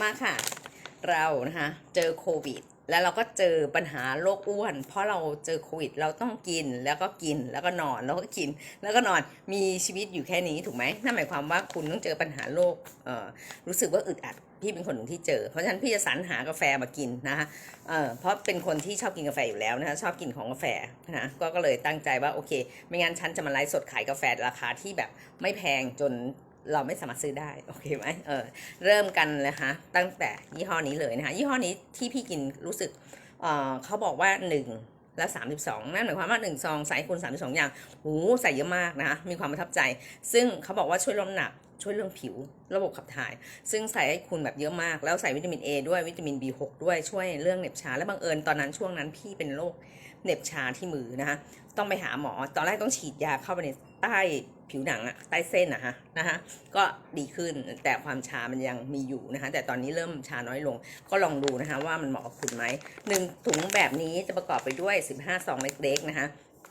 มาค่ะ เรานะคะเจอโควิด แล้วเราก็เจอปัญหาโรคอ้วน เพราะเราเจอโควิด เราต้องกินแล้วก็กินแล้วก็นอนแล้วก็กิน แล้วก็นอนมีชีวิตอยู่แค่นี้ถูกไหมนั่นหมายความว่าคุณต้องเจอปัญหาโรคเอ่อรู้สึกว่าอึดอัดพี่เป็นคนหนึ่งที่เจอ เพราะฉะนั้นพี่จะสรรหากาแฟมากินนะคะเอ่อเพราะเป็นคนที่ชอบกินกาแฟอยู่แล้วนะคะชอบกินของกาแฟนะก็ก็เลยตั้งใจว่าโอเค ไม่งั้นฉันจะมาไลฟ์สดขายกาแฟราคาที่แบบไม่แพงจน เราไม่สามารถซื้อได้ โอเคไหมเออเริ่มกันนะคะตั้งแต่ยี่ห้อนี้เลยนะคะยี่ห้อนี้ที่พี่กินรู้สึกเออเขาบอกว่า 1 แล้ว 32 นั่นหมายความว่า1ซองใส่คูณ32 อย่างหูใส่เยอะมากนะคะมีความประทับใจ ซึ่งเขาบอกว่าช่วยลดน้ำหนักช่วยเรื่องผิวระบบขับถ่าย ซึ่งใส่ให้คุณแบบเยอะมาก แล้วใส่วิตามิน A ด้วยวิตามิน B6 ด้วยช่วยเรื่องเหน็บชา และบังเอิญตอนนั้นช่วงนั้นพี่เป็นโรค เหน็บชาที่มือนะคะต้องไปหาหมอ ตอนแรกต้องฉีดยาเข้าไปในใต้ผิวหนังอะใต้เส้นอะฮะนะคะก็ดีขึ้นแต่ความชามันยังมีอยู่นะคะแต่ตอนนี้เริ่มชาน้อยลง ก็ลองดูนะคะว่ามันเหมาะกับคุณไหมหนึ่งถุงแบบนี้จะประกอบไปด้วย 15ซองเล็กๆนะคะ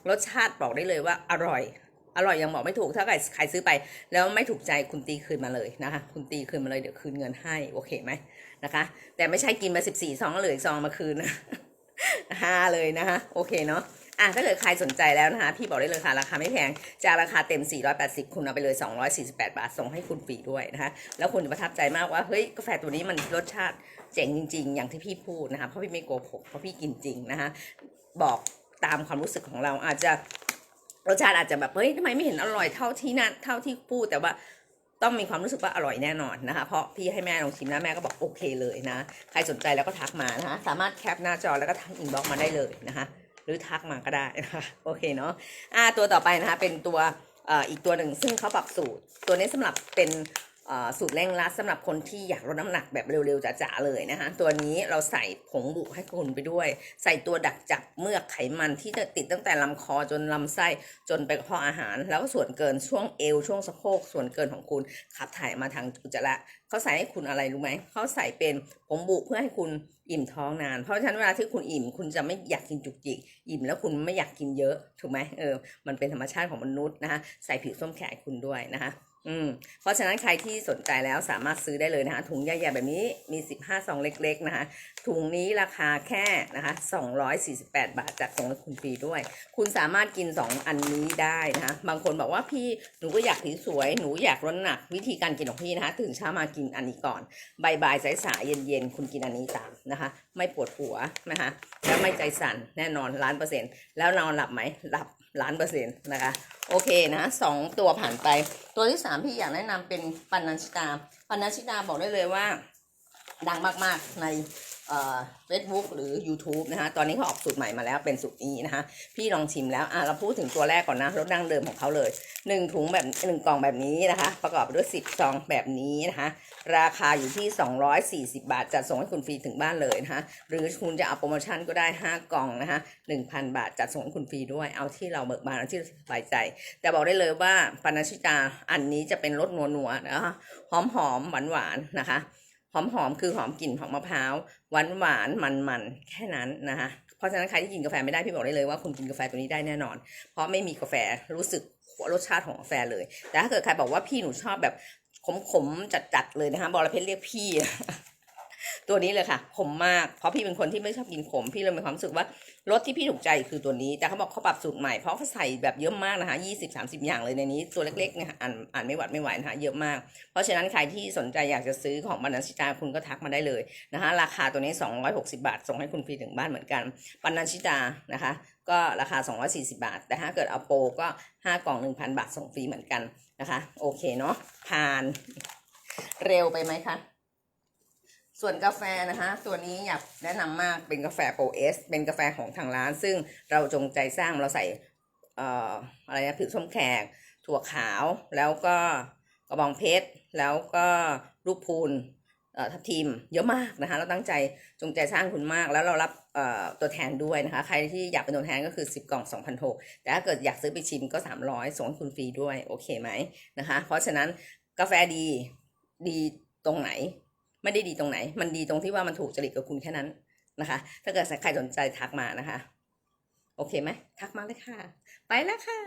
รสชาติบอกได้เลยว่าอร่อยอร่อยยังบอกไม่ถูกถ้าใครใครซื้อไป แล้วไม่ถูกใจคุณตีคืนมาเลยนะคะ คุณตีคืนมาเลยเดี๋ยวคืนเงินให้โอเคไหมนะคะ แต่ไม่ใช่กินมา 14ซองแล้วเหลืออีกซองมาคืนนะ ห้าเลยนะคะโอเคเนาะอะถ้าเกิดใครสนใจแล้วนะคะ พี่บอกได้เลยค่ะ ราคาไม่แพง จากราคาเต็ม 480 คุณเอาไปเลย 248 บาท ส่งให้คุณฟรีด้วยนะคะ แล้วคุณจะประทับใจมากว่า เฮ้ย กาแฟตัวนี้มันรสชาติเจ๋งจริง ๆ อย่างที่พี่พูดนะคะ เพราะพี่ไม่โกหก เพราะพี่กินจริงนะคะ บอกตามความรู้สึกของเราอาจจะรสชาติอาจจะแบบ เฮ้ยทำไมไม่เห็นอร่อยเท่าที่นั่นเท่าที่พูดแต่ว่า ต้องมีความรู้สึกว่าอร่อยแน่นอนนะคะ เพราะพี่ให้แม่ลองชิมแล้วแม่ก็บอกโอเคเลยนะ ใครสนใจแล้วก็ทักมานะคะ สามารถแคปหน้าจอแล้วก็ทักอินบ็อกมาได้เลยนะคะ หรือทักมาก็ได้นะคะโอเคเนาะอ่าตัวต่อไปนะคะเป็นตัวอ่าอีกตัวหนึ่งซึ่งเขาปรับสูตร ตัวนี้สำหรับเป็น สูตรเร่งรัดสำหรับคนที่อยากลดน้ำหนักแบบเร็วๆจ๋าๆเลยนะคะ ตัวนี้เราใส่ผงบุให้คุณไปด้วย ใส่ตัวดักจับเมือกไขมันที่จะติดตั้งแต่ลำคอจนลำไส้จนไปกระเพาะอาหาร แล้วก็ส่วนเกินช่วงเอวช่วงสะโพกส่วนเกินของคุณขับถ่ายมาทางอุจจาระเขาใส่ให้คุณอะไรรู้ไหมเขาใส่เป็นผงบุเพื่อให้คุณอิ่มท้องนาน เพราะฉะนั้นเวลาที่คุณอิ่ม คุณจะไม่อยากกินจุกจิก อิ่มแล้วคุณไม่อยากกินเยอะถูกไหมเออมันเป็นธรรมชาติของมนุษย์นะคะใส่ผิวส้มแขกคุณด้วยนะคะ อืมเพราะฉะนั้นใครที่สนใจแล้วสามารถซื้อได้เลยนะคะถุงใหญ่ๆแบบนี้มี 15ซองเล็ก ๆ นะคะ ถุงนี้ราคาแค่นะคะ248 บาทจากส่งคุณฟรีด้วย คุณสามารถกิน 2 อันนี้ได้นะคะบางคนบอกว่าพี่หนูก็อยากผิวสวยหนูอยากลดน้ำหนักวิธีการกินของพี่นะคะ ตื่นเช้ามากินอันนี้ก่อนบ่ายๆสายๆเย็นๆคุณกินอันนี้ตามนะคะ ไม่ปวดหัวนะคะแล้วไม่ใจสั่นแน่นอนล้านเปอร์เซ็นต์แล้วนอนหลับไหมหลับ ล้านเปอร์เซ็นต์นะคะ โอเคนะสองตัวผ่านไป ตัวที่สามพี่อยากแนะนำเป็นปันนันชิตาปันนันชิตาบอกได้เลยว่า ดังมากๆใน เฟซบุ๊กหรือ YouTube นะคะตอนนี้เขาออกสูตรใหม่มาแล้วเป็นสูตรนี้นะคะพี่ลองชิมแล้วอะเราพูดถึงตัวแรกก่อนนะรสดั้งเดิมของเขาเลย 1 ถุงแบบ1กล่องแบบนี้นะคะ ประกอบด้วย 10ซองแบบนี้นะคะราคาอยู่ที่ 240 บาทจัดส่งให้คุณฟรีถึงบ้านเลยนะคะหรือคุณจะเอาโปรโมชั่นก็ได้ 5 กล่องนะคะ1,000 บาทจัดส่งให้คุณฟรีด้วยเอาที่เราเบิกบานเอาที่สบายใจ แต่บอกได้เลยว่าปานาชิตาอันนี้จะเป็นรสนัวๆนะคะหอมๆหวานๆนะคะ หอมหอมๆคือหอมกลิ่นของมะพร้าวหวานหวานมันมันๆแค่นั้นนะคะเพราะฉะนั้นใครที่กินกาแฟไม่ได้พี่บอกได้เลยว่าคุณกินกาแฟตัวนี้ได้แน่นอน เพราะไม่มีกาแฟรู้สึกรสชาติของกาแฟเลย แต่ถ้าเกิดใครบอกว่าพี่หนูชอบแบบขมๆจัดๆเลยนะคะบอระเพ็ดเรียกพี่ ตัวนี้เลยค่ะขมมากเพราะพี่เป็นคนที่ไม่ชอบกินขม พี่เลยมีความรู้สึกว่ารสที่พี่ถูกใจคือตัวนี้ แต่เขาบอกเขาปรับสูตรใหม่เพราะเขาใส่แบบเยอะมากนะคะยี่สิบสามสิบอย่างเลยในนี้ ตัวเล็กๆนะคะอ่านอ่านไม่หวัดไม่ไหวนะคะเยอะมาก เพราะฉะนั้นใครที่สนใจอยากจะซื้อของบรรณชิตาคุณก็ทักมาได้เลยนะคะ ราคาตัวนี้ 260 บาท ส่งให้คุณฟรีถึงบ้านเหมือนกันบรรณชิตานะคะ ก็ราคา 240 บาท แต่ถ้าเกิดเอาโปรก็ 5 กล่อง 1,000 บาทส่งฟรีเหมือนกันนะคะ โอเคเนาะผ่านเร็วไปไหมคะ ส่วนกาแฟนะคะตัวนี้อยากแนะนำมากเป็นกาแฟโปรเอสเป็นกาแฟของทางร้าน ซึ่งเราจงใจสร้างเราใส่เอ่ออะไรนะผิวส้มแขก ถั่วขาวแล้วก็กระบองเพชร แล้วก็ลูกพูนเอ่อทับทิมเยอะมากนะคะ เราตั้งใจจงใจสร้างคุณมาก แล้วเรารับเอ่อตัวแทนด้วยนะคะ ใครที่อยากเป็นตัวแทนก็คือ 10 กล่อง2,600แต่ถ้าเกิดอยากซื้อไปชิมก็ 300ส่งคุณฟรีด้วย โอเคไหมนะคะ เพราะฉะนั้นกาแฟดีดีตรงไหน ไม่ได้ดีตรงไหน มันดีตรงที่ว่ามันถูกจริตกับคุณแค่นั้นนะคะ ถ้าเกิดใครสนใจทักมานะคะ โอเคไหมทักมาเลยค่ะ ไปแล้วค่ะ